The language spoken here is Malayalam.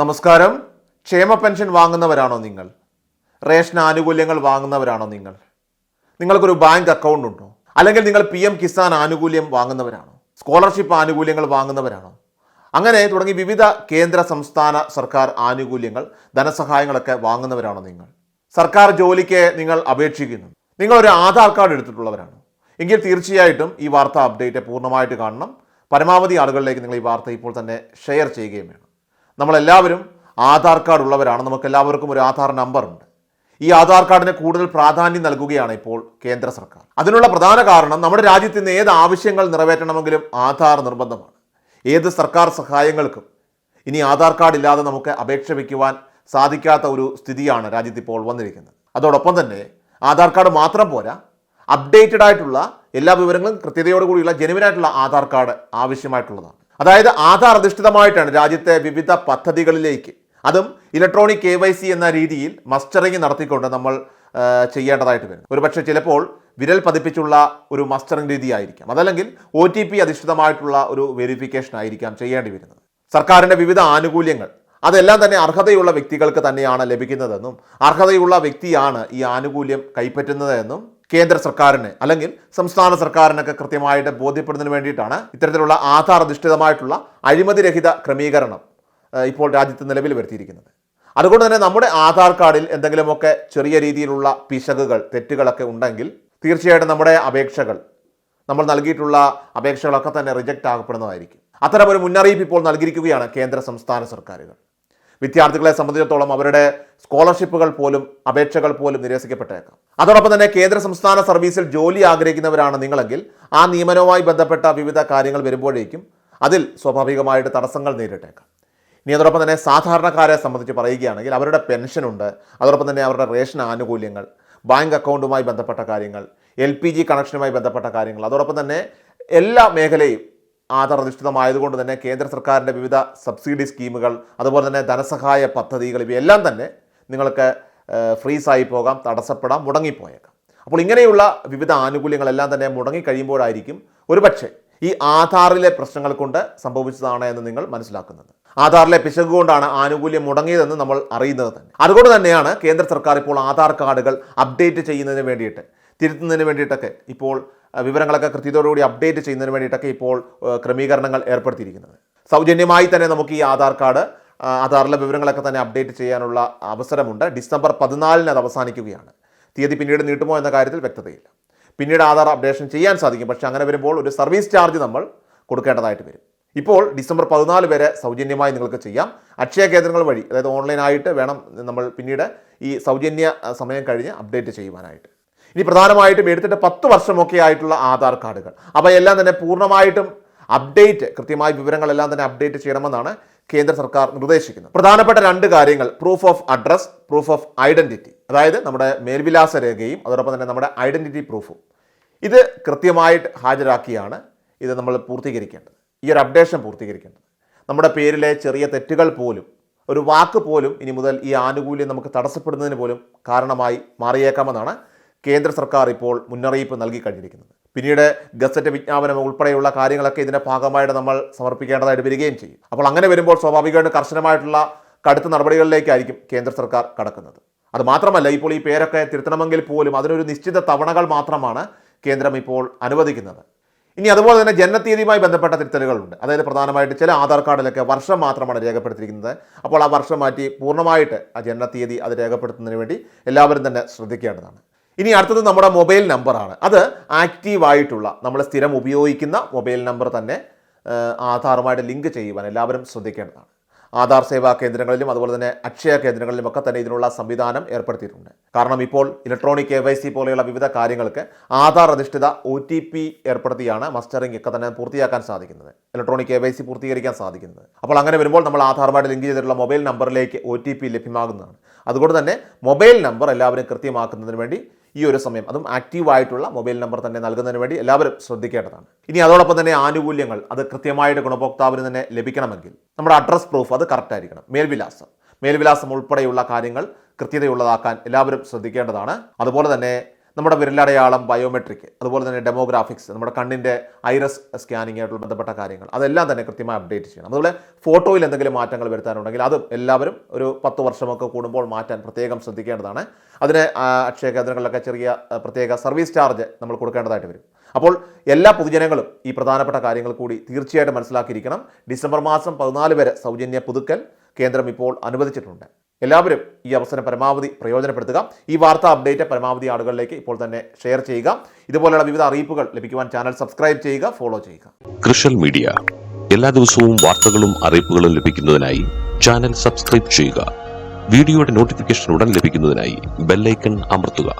നമസ്കാരം. ക്ഷേമ പെൻഷൻ വാങ്ങുന്നവരാണോ നിങ്ങൾ? റേഷൻ ആനുകൂല്യങ്ങൾ വാങ്ങുന്നവരാണോ നിങ്ങൾ? നിങ്ങൾക്കൊരു ബാങ്ക് അക്കൗണ്ട് ഉണ്ടോ? അല്ലെങ്കിൽ നിങ്ങൾ പി എം കിസാൻ ആനുകൂല്യം വാങ്ങുന്നവരാണോ? സ്കോളർഷിപ്പ് ആനുകൂല്യങ്ങൾ വാങ്ങുന്നവരാണോ? അങ്ങനെ തുടങ്ങി വിവിധ കേന്ദ്ര സംസ്ഥാന സർക്കാർ ആനുകൂല്യങ്ങൾ ധനസഹായങ്ങളൊക്കെ വാങ്ങുന്നവരാണോ നിങ്ങൾ? സർക്കാർ ജോലിക്ക് നിങ്ങൾ അപേക്ഷിക്കുന്നു. നിങ്ങൾ ഒരു ആധാർ കാർഡ് എടുത്തിട്ടുള്ളവരാണ്. എങ്കിൽ തീർച്ചയായിട്ടും ഈ വാർത്ത അപ്ഡേറ്റ് പൂർണമായിട്ട് കാണണം. പരമാവധി ആളുകളിലേക്ക് നിങ്ങൾ ഈ വാർത്ത ഇപ്പോൾ തന്നെ ഷെയർ ചെയ്യുകയും വേണം. നമ്മളെല്ലാവരും ആധാർ കാർഡ് ഉള്ളവരാണ്. നമുക്ക് എല്ലാവർക്കും ഒരു ആധാർ നമ്പർ ഉണ്ട്. ഈ ആധാർ കാർഡിന് കൂടുതൽ പ്രാധാന്യം നൽകുകയാണ് ഇപ്പോൾ കേന്ദ്ര സർക്കാർ. അതിനുള്ള പ്രധാന കാരണം നമ്മുടെ രാജ്യത്ത് ഇന്ന് ഏത് ആവശ്യങ്ങൾ നിറവേറ്റണമെങ്കിലും ആധാർ നിർബന്ധമാണ്. ഏത് സർക്കാർ സഹായങ്ങൾക്കും ഇനി ആധാർ കാർഡ് ഇല്ലാതെ നമുക്ക് അപേക്ഷ വയ്ക്കുവാൻ സാധിക്കാത്ത ഒരു സ്ഥിതിയാണ് രാജ്യത്ത് ഇപ്പോൾ വന്നിരിക്കുന്നത്. അതോടൊപ്പം തന്നെ ആധാർ കാർഡ് മാത്രം പോരാ അപ്ഡേറ്റഡ് ആയിട്ടുള്ള എല്ലാ വിവരങ്ങളും കൃത്യതയോടുകൂടിയുള്ള ജെനുവിനായിട്ടുള്ള ആധാർ കാർഡ് ആവശ്യമായിട്ടുള്ളതാണ്. അതായത് ആധാർ അധിഷ്ഠിതമായിട്ടാണ് രാജ്യത്തെ വിവിധ പദ്ധതികളിലേക്ക്. അതും ഇലക്ട്രോണിക് കെ വൈ സി എന്ന രീതിയിൽ മസ്റ്ററിങ് നടത്തിക്കൊണ്ട് നമ്മൾ ചെയ്യേണ്ടതായിട്ട് വരും ഒരുപക്ഷെ ചിലപ്പോൾ വിരൽ പതിപ്പിച്ചുള്ള ഒരു മസ്റ്ററിംഗ് രീതി ആയിരിക്കാം അതല്ലെങ്കിൽ ഒ ടി പി അധിഷ്ഠിതമായിട്ടുള്ള ഒരു വെരിഫിക്കേഷൻ ആയിരിക്കാം ചെയ്യേണ്ടി വരുന്നത്. സർക്കാരിന്റെ വിവിധ ആനുകൂല്യങ്ങൾ. അതെല്ലാം തന്നെ അർഹതയുള്ള വ്യക്തികൾക്ക് തന്നെയാണ് ലഭിക്കുന്നതെന്നും അർഹതയുള്ള വ്യക്തിയാണ് ഈ ആനുകൂല്യം കൈപ്പറ്റുന്നത് എന്നും കേന്ദ്ര സർക്കാരിന് അല്ലെങ്കിൽ സംസ്ഥാന സർക്കാരിനൊക്കെ കൃത്യമായിട്ട് ബോധ്യപ്പെടുന്നതിന് വേണ്ടിയിട്ടാണ് ഇത്തരത്തിലുള്ള ആധാർ അധിഷ്ഠിതമായിട്ടുള്ള അഴിമതിരഹിത ക്രമീകരണം ഇപ്പോൾ രാജ്യത്ത് നിലവിൽ വരുത്തിയിരിക്കുന്നത്. അതുകൊണ്ട് തന്നെ നമ്മുടെ ആധാർ കാർഡിൽ എന്തെങ്കിലുമൊക്കെ ചെറിയ രീതിയിലുള്ള പിശകുകൾ തെറ്റുകളൊക്കെ ഉണ്ടെങ്കിൽ തീർച്ചയായിട്ടും നമ്മുടെ അപേക്ഷകൾ നമ്മൾ നൽകിയിട്ടുള്ള അപേക്ഷകളൊക്കെ തന്നെ റിജക്റ്റ് ആകപ്പെടുന്നതായിരിക്കും. ഒരു മുന്നറിയിപ്പ് ഇപ്പോൾ നൽകിയിരിക്കുകയാണ് കേന്ദ്ര സംസ്ഥാന സർക്കാരുകൾ. വിദ്യാർത്ഥികളെ സംബന്ധിച്ചിടത്തോളം അവരുടെ സ്കോളർഷിപ്പുകൾ പോലും അപേക്ഷകൾ പോലും നിരസിക്കപ്പെട്ടേക്കാം. അതോടൊപ്പം തന്നെ കേന്ദ്ര സംസ്ഥാന സർവീസിൽ ജോലി ആഗ്രഹിക്കുന്നവരാണ് നിങ്ങളെങ്കിൽ ആ നിയമനവുമായി ബന്ധപ്പെട്ട വിവിധ കാര്യങ്ങൾ വരുമ്പോഴേക്കും അതിൽ സ്വാഭാവികമായിട്ട് തടസ്സങ്ങൾ നേരിട്ടേക്കാം. ഇനി അതോടൊപ്പം തന്നെ സാധാരണക്കാരെ സംബന്ധിച്ച് പറയുകയാണെങ്കിൽ അവരുടെ പെൻഷനുണ്ട് അതോടൊപ്പം തന്നെ അവരുടെ റേഷൻ ആനുകൂല്യങ്ങൾ ബാങ്ക് അക്കൗണ്ടുമായി ബന്ധപ്പെട്ട കാര്യങ്ങൾ എൽ പി ജി കണക്ഷനുമായി ബന്ധപ്പെട്ട കാര്യങ്ങൾ അതോടൊപ്പം തന്നെ എല്ലാ മേഖലയും ആധാർ അധിഷ്ഠിതമായതുകൊണ്ട് തന്നെ കേന്ദ്ര സർക്കാരിന്റെ വിവിധ സബ്സിഡി സ്കീമുകൾ അതുപോലെ തന്നെ ധനസഹായ പദ്ധതികൾ ഇവയെല്ലാം തന്നെ നിങ്ങൾക്ക് ഫ്രീസായി പോകാം തടസ്സപ്പെടാം മുടങ്ങിപ്പോയേക്കാം. അപ്പോൾ ഇങ്ങനെയുള്ള വിവിധ ആനുകൂല്യങ്ങളെല്ലാം തന്നെ മുടങ്ങിക്കഴിയുമ്പോഴായിരിക്കും ഒരുപക്ഷെ ഈ ആധാറിലെ പ്രശ്നങ്ങൾ കൊണ്ട് സംഭവിച്ചതാണ് എന്ന് നിങ്ങൾ മനസ്സിലാക്കുന്നത്. ആധാറിലെ പിശക് കൊണ്ടാണ് ആനുകൂല്യം മുടങ്ങിയതെന്ന് നമ്മൾ അറിയുന്നത് തന്നെ. അതുകൊണ്ട് തന്നെയാണ് കേന്ദ്ര സർക്കാർ ഇപ്പോൾ ആധാർ കാർഡുകൾ അപ്ഡേറ്റ് ചെയ്യുന്നതിന് വേണ്ടിയിട്ട് തിരുത്തുന്നതിന് വേണ്ടിയിട്ടൊക്കെ ഇപ്പോൾ വിവരങ്ങളൊക്കെ കൃത്യതയോടുകൂടി അപ്ഡേറ്റ് ചെയ്യുന്നതിന് വേണ്ടിയിട്ടൊക്കെ ഇപ്പോൾ ക്രമീകരണങ്ങൾ ഏർപ്പെടുത്തിയിരിക്കുന്നത്. സൗജന്യമായി തന്നെ നമുക്ക് ഈ ആധാർ കാർഡ് ആധാറിലെ വിവരങ്ങളൊക്കെ തന്നെ അപ്ഡേറ്റ് ചെയ്യാനുള്ള അവസരമുണ്ട്. ഡിസംബർ പതിനാലിന് അത് അവസാനിക്കുകയാണ്. തീയതി പിന്നീട് നീട്ടുമോ എന്ന കാര്യത്തിൽ വ്യക്തതയില്ല. പിന്നീട് ആധാർ അപ്ഡേഷൻ ചെയ്യാൻ സാധിക്കും. പക്ഷേ അങ്ങനെ വരുമ്പോൾ ഒരു സർവീസ് ചാർജ് നമ്മൾ കൊടുക്കേണ്ടതായിട്ട് വരും. ഇപ്പോൾ ഡിസംബർ പതിനാല് വരെ സൗജന്യമായി നിങ്ങൾക്ക് ചെയ്യാം. അക്ഷയ കേന്ദ്രങ്ങൾ വഴി അതായത് ഓൺലൈനായിട്ട് വേണം നമ്മൾ പിന്നീട് ഈ സൗജന്യ സമയം കഴിഞ്ഞ് അപ്ഡേറ്റ് ചെയ്യുവാനായിട്ട്. ഇനി പ്രധാനമായിട്ടും എടുത്തിട്ട് പത്ത് വർഷമൊക്കെ ആയിട്ടുള്ള ആധാർ കാർഡുകൾ. അവയെല്ലാം തന്നെ പൂർണമായിട്ടും അപ്ഡേറ്റ് കൃത്യമായ വിവരങ്ങളെല്ലാം തന്നെ അപ്ഡേറ്റ് ചെയ്യണമെന്നാണ് കേന്ദ്ര സർക്കാർ നിർദ്ദേശിക്കുന്നത്. പ്രധാനപ്പെട്ട രണ്ട് കാര്യങ്ങൾ proof of address proof of identity അതായത് നമ്മുടെ മേൽവിലാസ രേഖയും അതോടൊപ്പം തന്നെ നമ്മുടെ ഐഡന്റിറ്റി പ്രൂഫും ഇത് കൃത്യമായിട്ട് ഹാജരാക്കിയാണ് ഇത് നമ്മൾ പൂർത്തീകരിക്കേണ്ടത്. ഈ ഒരു അപ്ഡേഷൻ പൂർത്തീകരിക്കേണ്ടത്. നമ്മുടെ പേരിലെ ചെറിയ തെറ്റുകൾ പോലും ഒരു വാക്ക് പോലും ഇനി മുതൽ ഈ ആനുകൂല്യം നമുക്ക് തടസ്സപ്പെടുന്നതിന് പോലും കാരണമായി മാറിയേക്കാമെന്നാണ് കേന്ദ്ര സർക്കാർ ഇപ്പോൾ മുന്നറിയിപ്പ് നൽകി കഴിഞ്ഞിരിക്കുന്നത്. പിന്നീട് ഗസറ്റ് വിജ്ഞാപനം ഉൾപ്പെടെയുള്ള കാര്യങ്ങളൊക്കെ ഇതിന്റെ ഭാഗമായിട്ട് നമ്മൾ സമർപ്പിക്കേണ്ടതായിട്ട് വരികയും ചെയ്യും. അപ്പോൾ അങ്ങനെ വരുമ്പോൾ സ്വാഭാവികമായിട്ടും കർശനമായിട്ടുള്ള കടുത്ത നടപടികളിലേക്കായിരിക്കും കേന്ദ്ര സർക്കാർ കടക്കുന്നത്. അത് മാത്രമല്ല ഇപ്പോൾ ഈ പേരൊക്കെ തിരുത്തണമെങ്കിൽ പോലും അതിനൊരു നിശ്ചിത തവണകൾ മാത്രമാണ് കേന്ദ്രം ഇപ്പോൾ അനുവദിക്കുന്നത്. ഇനി അതുപോലെ തന്നെ ജനനത്തീയതിയുമായി ബന്ധപ്പെട്ട തിരുത്തലുകളുണ്ട്. അതായത് പ്രധാനമായിട്ട് ചില ആധാർ കാർഡിലൊക്കെ വർഷം മാത്രമാണ് രേഖപ്പെടുത്തിയിരിക്കുന്നത്. അപ്പോൾ ആ വർഷം മാറ്റി പൂർണമായിട്ട് ആ ജനനത്തീയതി അത് രേഖപ്പെടുത്തുന്നതിന് വേണ്ടി എല്ലാവരും തന്നെ ശ്രദ്ധിക്കേണ്ടതാണ്. ഇനി അടുത്തത് നമ്മുടെ മൊബൈൽ നമ്പറാണ്. അത് ആക്റ്റീവായിട്ടുള്ള നമ്മൾ സ്ഥിരം ഉപയോഗിക്കുന്ന മൊബൈൽ നമ്പർ തന്നെ ആധാറുമായിട്ട് ലിങ്ക് ചെയ്യുവാൻ എല്ലാവരും ശ്രദ്ധിക്കേണ്ടതാണ്. ആധാർ സേവാ കേന്ദ്രങ്ങളിലും അതുപോലെ തന്നെ അക്ഷയ കേന്ദ്രങ്ങളിലും ഒക്കെ തന്നെ ഇതിനുള്ള സംവിധാനം ഏർപ്പെടുത്തിയിട്ടുണ്ട്. കാരണം ഇപ്പോൾ ഇലക്ട്രോണിക് കെ വൈ സി പോലെയുള്ള വിവിധ കാര്യങ്ങൾക്ക് ആധാർ അധിഷ്ഠിത ഒ ടി പി ഏർപ്പെടുത്തിയാണ് മസ്റ്ററിംഗ് ഒക്കെ തന്നെ പൂർത്തിയാക്കാൻ സാധിക്കുന്നത്. ഇലക്ട്രോണിക് കെ വൈ സി പൂർത്തീകരിക്കാൻ സാധിക്കുന്നത്. അപ്പോൾ അങ്ങനെ വരുമ്പോൾ നമ്മൾ ആധാറുമായിട്ട് ലിങ്ക് ചെയ്തിട്ടുള്ള മൊബൈൽ നമ്പറിലേക്ക് ഒ ടി പി ലഭ്യമാകുന്നതാണ്. അതുകൊണ്ട് തന്നെ മൊബൈൽ നമ്പർ എല്ലാവരും കൃത്യമാക്കുന്നതിന് വേണ്ടി ഈ ഒരു സമയം. അതും ആക്റ്റീവ് ആയിട്ടുള്ള മൊബൈൽ നമ്പർ തന്നെ നൽകുന്നതിന് വേണ്ടി എല്ലാവരും ശ്രദ്ധിക്കേണ്ടതാണ്. ഇനി അതോടൊപ്പം തന്നെ ആനുകൂല്യങ്ങൾ അത് കൃത്യമായിട്ട് ഗുണഭോക്താവിന് തന്നെ ലഭിക്കണമെങ്കിൽ നമ്മുടെ അഡ്രസ് പ്രൂഫ് അത് കറക്റ്റ് ആയിരിക്കണം. മേൽവിലാസം. മേൽവിലാസം ഉൾപ്പെടെയുള്ള കാര്യങ്ങൾ കൃത്യതയുള്ളതാക്കാൻ എല്ലാവരും ശ്രദ്ധിക്കേണ്ടതാണ്. അതുപോലെ തന്നെ നമ്മുടെ വിരലടയാളം ബയോമെട്രിക് അതുപോലെ തന്നെ ഡെമോഗ്രാഫിക്സ് നമ്മുടെ കണ്ണിന്റെ ഐറസ് സ്കാനിങ്ങായിട്ടുള്ള ബന്ധപ്പെട്ട കാര്യങ്ങൾ അതെല്ലാം തന്നെ കൃത്യമായി അപ്ഡേറ്റ് ചെയ്യണം. അതുപോലെ ഫോട്ടോയിൽ എന്തെങ്കിലും മാറ്റങ്ങൾ വരുത്താനുണ്ടെങ്കിൽ അത് എല്ലാവരും ഒരു പത്ത് വർഷമൊക്കെ കൂടുമ്പോൾ മാറ്റാൻ പ്രത്യേകം ശ്രദ്ധിക്കേണ്ടതാണ്. അതിന് അക്ഷയ കേന്ദ്രങ്ങളിലൊക്കെ ചെറിയ പ്രത്യേക സർവീസ് ചാർജ് നമ്മൾ കൊടുക്കേണ്ടതായിട്ട് വരും. അപ്പോൾ എല്ലാ പൊതുജനങ്ങളും ഈ പ്രധാനപ്പെട്ട കാര്യങ്ങൾ കൂടി തീർച്ചയായിട്ടും മനസ്സിലാക്കിയിരിക്കണം. ഡിസംബർ മാസം പതിനാല് വരെ സൗജന്യ പുതുക്കൽ കേന്ദ്രം ഇപ്പോൾ അനുവദിച്ചിട്ടുണ്ട്. എല്ലാവരും ഈ അവസരം പരമാവധി പ്രയോജനപ്പെടുത്തുക. ഈ വാർത്താ അപ്ഡേറ്റ് പരമാവധി ആളുകളിലേക്ക് ഇപ്പോൾ തന്നെ ഷെയർ ചെയ്യുക. ഇതുപോലെയുള്ള വിവിധ അറിയിപ്പുകൾ ലഭിക്കുവാൻ ചാനൽ സബ്സ്ക്രൈബ് ചെയ്യുക ഫോളോ ചെയ്യുക. കൃഷൽ മീഡിയ. എല്ലാ ദിവസവും വാർത്തകളും അറിയിപ്പുകളും ലഭിക്കുന്നതിനായി ചാനൽ സബ്സ്ക്രൈബ് ചെയ്യുക. വീഡിയോയുടെ നോട്ടിഫിക്കേഷൻ ഉടൻ ലഭിക്കുന്നതിനായി ബെല്ലൈക്കൺ അമർത്തുക.